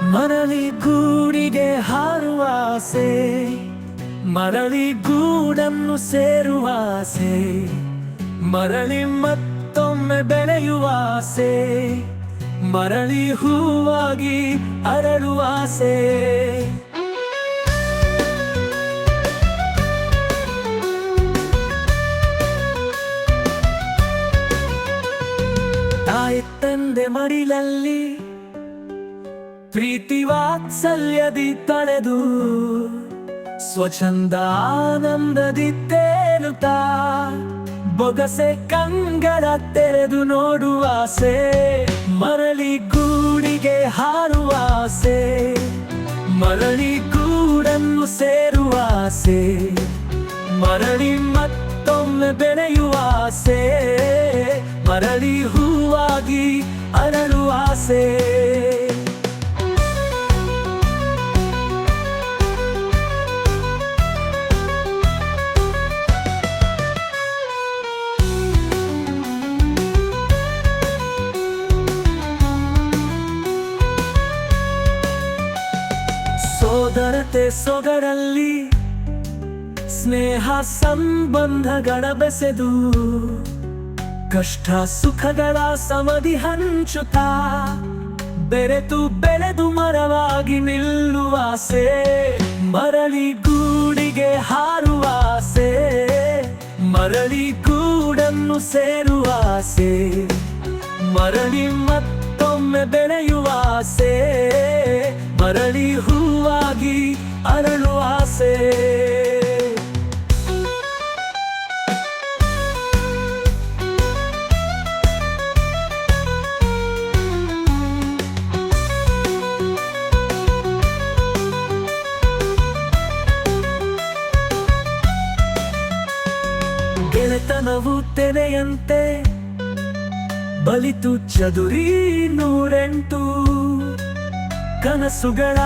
ಮರಳಿ ಗೂಡಿಗೆ ಹಾರುವ ಆಸೆ, ಮರಳಿ ಗೂಡನ್ನು ಸೇರುವ ಆಸೆ, ಮರಳಿ ಮತ್ತೊಮ್ಮೆ ಬೆಳೆಯುವ ಆಸೆ, ಮರಳಿ ಹೂವಾಗಿ ಅರಳುವ ಆಸೆ. ತಾಯಿ ತಂದೆ ಮಡಿಲಲ್ಲಿ ಪ್ರೀತಿ ವಾತ್ಸಲ್ಯದಿ ತಳೆದು ಸ್ವಚ್ಛಂದ ಆನಂದದಿ ತೇಲುತ್ತಾ ಬೊಗಸೆ ಕಂಗಳ ತೆರೆದು ನೋಡುವ ಆಸೆ, ಮರಳಿ ಗೂಡಿಗೆ ಹಾರುವ ಆಸೆ, ಮರಳಿ ಗೂಡನ್ನು ಸೇರುವ ಆಸೆ, ಮರಳಿ ಮತ್ತೊಮ್ಮೆ ಬೆಳೆಯುವ ಆಸೆ, ಮರಳಿ ಹೂವಾಗಿ ಅರಳುವ ಸೋದರತೆ ಸೊಗಡಲ್ಲಿ ಸ್ನೇಹ ಸಂಬಂಧಗಳ ಬೆಸೆದು ಕಷ್ಟ ಸುಖಗಳ ಸಮಧಿ ಹಂಚುತ್ತ ಬೆರೆತು ಬೆಳೆದು ಮರವಾಗಿ ನಿಲ್ಲುವಾಸೆ ಮರಳಿ ಗೂಡಿಗೆ ಹಾರುವಾಸೆ ಮರಳಿ ಗೂಡನ್ನು ಸೇರುವಾಸೆ ಮರಳಿ ಮತ್ತೊಮ್ಮೆ ಬೆಳೆಯುವ ಆಸೆ. ಮರಳಿ ಹೂವಾಗಿ ಅರಳು ಆಸೆ. ಗೆಳೆತನವು ತೆರೆಯಂತೆ ಬಲಿತು ಚದುರಿ ನೂರೆಂಟು. ಕನಸುಗಳ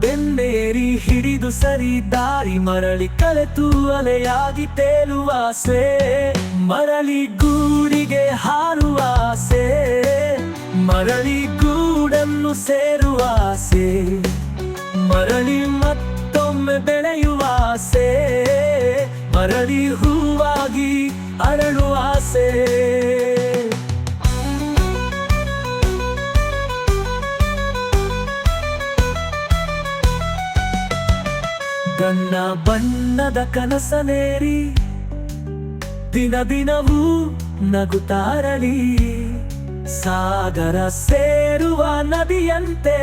ಬೆನ್ನೇರಿ ಹಿಡಿದು ಸರಿ ದಾರಿ ಮರಳಿ ಕಲೆತು ಅಲೆಯಾಗಿ ತೇಲುವ ಆಸೆ, ಮರಳಿ ಗೂಡಿಗೆ ಹಾರುವ ಆಸೆ, ಮರಳಿ ಗೂಡನ್ನು ಸೇರುವ ಆಸೆ, ಮರಳಿ ಮತ್ತೊಮ್ಮೆ ಬೆಳೆಯುವ ಆಸೆ, ಮರಳಿ ಹೂವಾಗಿ ಅರಳುವ ಆಸೆ. ಗಣ್ಣ ಬಣ್ಣದ ಕನಸನೇರಿ ದಿನ ದಿನವೂ ನಗುತ್ತಾರಳಿ ಸಾಗರ ಸೇರುವ ನದಿಯಂತೆ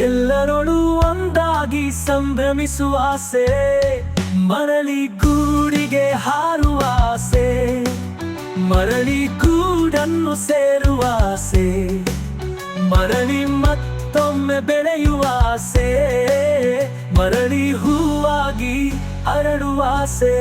ಎಲ್ಲರೊಳು ಒಂದಾಗಿ ಸಂಭ್ರಮಿಸುವ ಆಸೆ, ಮರಳಿ ಕೂಡಿಗೆ ಹಾರುವ ಆಸೆ, ಮರಳಿ ಕೂಡನ್ನು ಸೇರುವ ಆಸೆ, ಮರಳಿ ಮತ್ತೊಮ್ಮೆ ಬೆಳೆಯುವ ಆಸೆ. ಮರಳಿ ಹೂವಾಗಿ ಹರಡುವಾಸೆ